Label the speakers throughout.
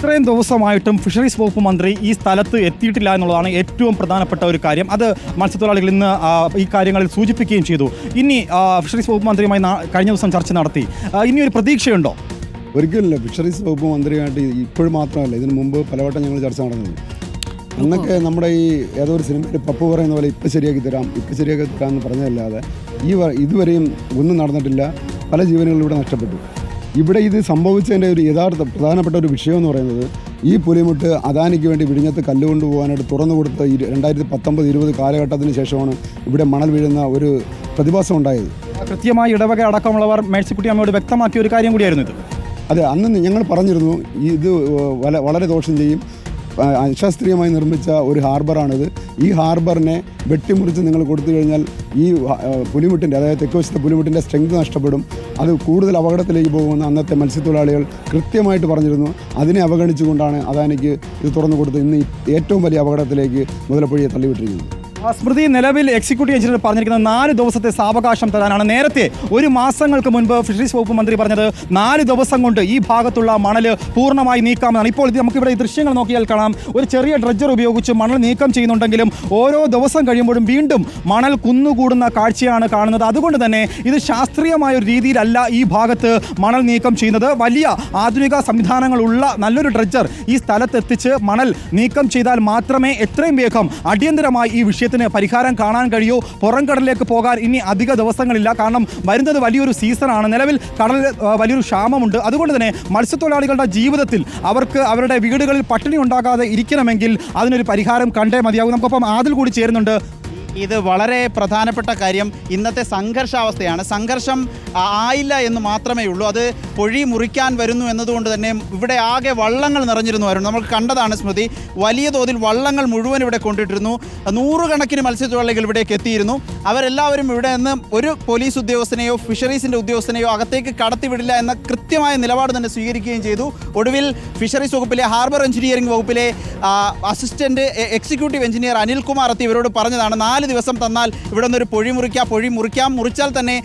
Speaker 1: ഇത്രയും ദിവസമായിട്ടും ഫിഷറീസ് വകുപ്പ് മന്ത്രി ഈ സ്ഥലത്ത് എത്തിയിട്ടില്ല എന്നുള്ളതാണ് ഏറ്റവും പ്രധാനപ്പെട്ട ഒരു കാര്യം. അത് മത്സ്യത്തൊഴിലാളികൾ ഇന്ന് ഈ കാര്യങ്ങളിൽ സൂചിപ്പിക്കുകയും ചെയ്തു. ഇനി ഫിഷറീസ് വകുപ്പ് മന്ത്രിയുമായി കഴിഞ്ഞ ദിവസം ചർച്ച നടത്തി. ഇനി ഒരു പ്രതീക്ഷയുണ്ടോ?
Speaker 2: ഒരിക്കലില്ല ഫിഷറീസ് വകുപ്പ് മന്ത്രിയായിട്ട് ഇപ്പോഴും മാത്രമല്ല ഇതിനു മുമ്പ് പലവട്ടം ഞങ്ങൾ ചർച്ച നടന്നത്. അന്നൊക്കെ നമ്മുടെ ഈ ഏതോ ഒരു സിനിമയിൽ പപ്പു പറയുന്ന പോലെ ഇപ്പം ശരിയാക്കി തരാം ഇപ്പം ശരിയാക്കി തരാം എന്ന് പറഞ്ഞതല്ലാതെ ഈ ഇതുവരെയും ഒന്നും നടന്നിട്ടില്ല. പല ജീവനുകളിലൂടെ നഷ്ടപ്പെട്ടു. ഇവിടെ ഇത് സംഭവിച്ചതിന്റെ ഒരു യഥാർത്ഥ പ്രധാനപ്പെട്ട ഒരു വിഷയം എന്ന് പറയുന്നത് ഈ പുലിമുട്ട് അദാനിക്ക് വേണ്ടി വിഴിഞ്ഞത്ത് കല്ലുകൊണ്ട് പോകാനായിട്ട് തുറന്നു കൊടുത്ത ഈ രണ്ടായിരത്തി പത്തൊമ്പത് ഇരുപത് കാലഘട്ടത്തിന് ശേഷമാണ് ഇവിടെ മണൽ വീഴുന്ന ഒരു പ്രതിഭാസം ഉണ്ടായത്.
Speaker 1: കൃത്യമായി ഇടവക അടക്കമുള്ളവർ മേഴ്സിക്കുട്ടി അമ്മയോട് വ്യക്തമാക്കിയ ഒരു കാര്യം കൂടിയായിരുന്നു ഇത്.
Speaker 2: അതെ അന്ന് ഞങ്ങൾ പറഞ്ഞിരുന്നു ഇത് വളരെ ദോഷം ചെയ്യും. ആ, അശാസ്ത്രീയമായി നിർമ്മിച്ച ഒരു ഹാർബറാണിത്. ഈ ഹാർബറിനെ വെട്ടിമുറിച്ച് നിങ്ങൾ കൊടുത്തു കഴിഞ്ഞാൽ ഈ പുലിമുട്ടിന്റെ അതായത് തെക്കുവശത്തെ പുലിമുട്ടിന്റെ സ്ട്രെങ്ത് നഷ്ടപ്പെടും. അത് കൂടുതൽ അപകടത്തിലേക്ക് പോകുമെന്ന് അന്നത്തെ മത്സ്യത്തൊഴിലാളികൾ കൃത്യമായിട്ട് പറഞ്ഞിരുന്നു. അതിനെ അവഗണിച്ചുകൊണ്ടാണ് അദാനിക്ക് ഇത് തുറന്നു കൊടുത്ത് ഇന്ന് ഏറ്റവും വലിയ അപകടത്തിലേക്ക് മുതലപ്പുഴയെ തള്ളിവിട്ടിരിക്കുന്നത്.
Speaker 1: സ്മൃതി നിലവിൽ എക്സിക്യൂട്ടീവ് എഞ്ചിനീയർ പറഞ്ഞിരിക്കുന്നത് നാല് ദിവസത്തെ സാവകാശം തരാനാണ്. നേരത്തെ ഒരു മാസങ്ങൾക്ക് മുൻപ് ഫിഷറീസ് വകുപ്പ് മന്ത്രി പറഞ്ഞത് നാല് ദിവസം കൊണ്ട് ഈ ഭാഗത്തുള്ള മണൽ പൂർണമായി നീക്കാമെന്നാണ്. ഇപ്പോൾ നമുക്കിവിടെ ഈ ദൃശ്യങ്ങൾ നോക്കിയാൽ കാണാം. ഒരു ചെറിയ ഡ്രഡ്ജർ ഉപയോഗിച്ച് മണൽ നീക്കം ചെയ്യുന്നുണ്ടെങ്കിലും ഓരോ ദിവസം കഴിയുമ്പോഴും വീണ്ടും മണൽ കുന്നുകൂടുന്ന കാഴ്ചയാണ് കാണുന്നത്. അതുകൊണ്ട് തന്നെ ഇത് ശാസ്ത്രീയമായ ഒരു രീതിയിലല്ല ഈ ഭാഗത്ത് മണൽ നീക്കം ചെയ്യുന്നത്. വലിയ ആധുനിക സംവിധാനങ്ങളുള്ള നല്ലൊരു ഡ്രഡ്ജർ ഈ സ്ഥലത്തെത്തിച്ച് മണൽ നീക്കം ചെയ്താൽ മാത്രമേ എത്രയും വേഗം അടിയന്തരമായി ഈ വിഷയത്തിന് പരിഹാരം കാണാൻ കഴിയോ. പുറം കടലിലേക്ക് പോകാൻ ഇനി അധിക ദിവസങ്ങളില്ല. കാരണം വരുന്നത് വലിയൊരു സീസണാണ് നിലവിൽ കടൽ വലിയൊരു ക്ഷാമമുണ്ട്. അതുകൊണ്ട് തന്നെ മത്സ്യത്തൊഴിലാളികളുടെ ജീവിതത്തിൽ അവർക്ക് അവരുടെ വീടുകളിൽ പട്ടിണി ഉണ്ടാകാതെ ഇരിക്കണമെങ്കിൽ അതിനൊരു പരിഹാരം കണ്ടേ മതിയാകും നമുക്കൊപ്പം ആദിൽ കൂടി ചേരുന്നുണ്ട്.
Speaker 3: ഇത് വളരെ പ്രധാനപ്പെട്ട കാര്യം. ഇന്നത്തെ സംഘർഷാവസ്ഥയാണ്. സംഘർഷം ആയില്ല എന്ന് മാത്രമേ ഉള്ളൂ. അത് പൊഴി മുറിക്കാൻ വരുന്നു എന്നതുകൊണ്ട് തന്നെ ഇവിടെ ആകെ വള്ളങ്ങൾ നിറഞ്ഞിരുന്നു ആയിരുന്നു നമ്മൾ കണ്ടതാണ് സ്മൃതി വലിയ തോതിൽ വള്ളങ്ങൾ മുഴുവൻ ഇവിടെ കൊണ്ടിട്ടിരുന്നു. നൂറുകണക്കിന് മത്സ്യത്തൊഴിലാളികൾ ഇവിടേക്ക് എത്തിയിരുന്നു. അവരെല്ലാവരും ഇവിടെ നിന്ന് ഒരു പോലീസ് ഉദ്യോഗസ്ഥനെയോ ഫിഷറീസിന്റെ ഉദ്യോഗസ്ഥനെയോ അകത്തേക്ക് കടത്തിവിടില്ല എന്ന കൃത്യമായ നിലപാട് തന്നെ സ്വീകരിക്കുകയും ചെയ്തു. ഒടുവിൽ ഫിഷറീസ് വകുപ്പിലെ ഹാർബർ എഞ്ചിനീയറിംഗ് വകുപ്പിലെ അസിസ്റ്റന്റ് എക്സിക്യൂട്ടീവ് എഞ്ചിനീയർ അനിൽകുമാർ എത്തി ഇവരോട് പറഞ്ഞതാണ് നാല് ദിവസം തന്നാൽ ഇവിടെ നിന്നൊരു പൊഴി മുറിക്കാം പൊഴി മുറിക്കാം. മുറിച്ചാൽ തന്നെ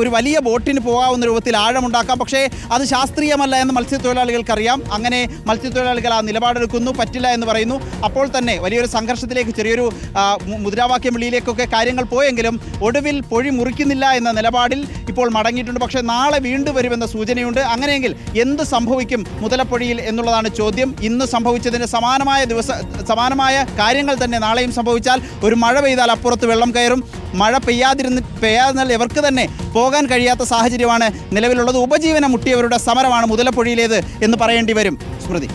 Speaker 3: ഒരു വലിയ ബോട്ടിന് പോകാവുന്ന രൂപത്തിൽ ആഴമുണ്ടാക്കാം. പക്ഷേ അത് ശാസ്ത്രീയമല്ല എന്ന് മത്സ്യത്തൊഴിലാളികൾക്കറിയാം. അങ്ങനെ മത്സ്യത്തൊഴിലാളികൾ ആ നിലപാടെടുക്കുന്നു പറ്റില്ല എന്ന് പറയുന്നു. അപ്പോൾ തന്നെ വലിയൊരു സംഘർഷത്തിലേക്ക് ചെറിയൊരു മുദ്രാവാക്യം വിളിയിലേക്കൊക്കെ കാര്യങ്ങൾ പോയെങ്കിലും ഒടുവിൽ പൊഴി മുറിക്കുന്നില്ല എന്ന നിലപാടിൽ ഇപ്പോൾ മടങ്ങിയിട്ടുണ്ട്. പക്ഷേ നാളെ വീണ്ടും വരുമെന്ന സൂചനയുണ്ട്. അങ്ങനെയെങ്കിൽ എന്ത് സംഭവിക്കും മുതലപ്പൊഴിയിൽ എന്നുള്ളതാണ് ചോദ്യം. ഇന്ന് സംഭവിച്ചതിന് സമാനമായ ദിവസ സമാനമായ കാര്യങ്ങൾ തന്നെ നാളെയും സംഭവിച്ചാൽ ഒരു മഴ പെയ്താൽ അപ്പുറത്ത് വെള്ളം കയറും. മഴ പെയ്യാതിരുന്ന് പെയ്യാതിരുന്നാൽ ഇവർക്ക് തന്നെ പോകാൻ കഴിയാത്ത സാഹചര്യമാണ് നിലവിലുള്ളത്. ഉപജീവനം മുട്ടിയവരുടെ സമരമാണ് മുതലപ്പൊഴിയിലേത് എന്ന് പറയേണ്ടി വരും. സ്മൃതി.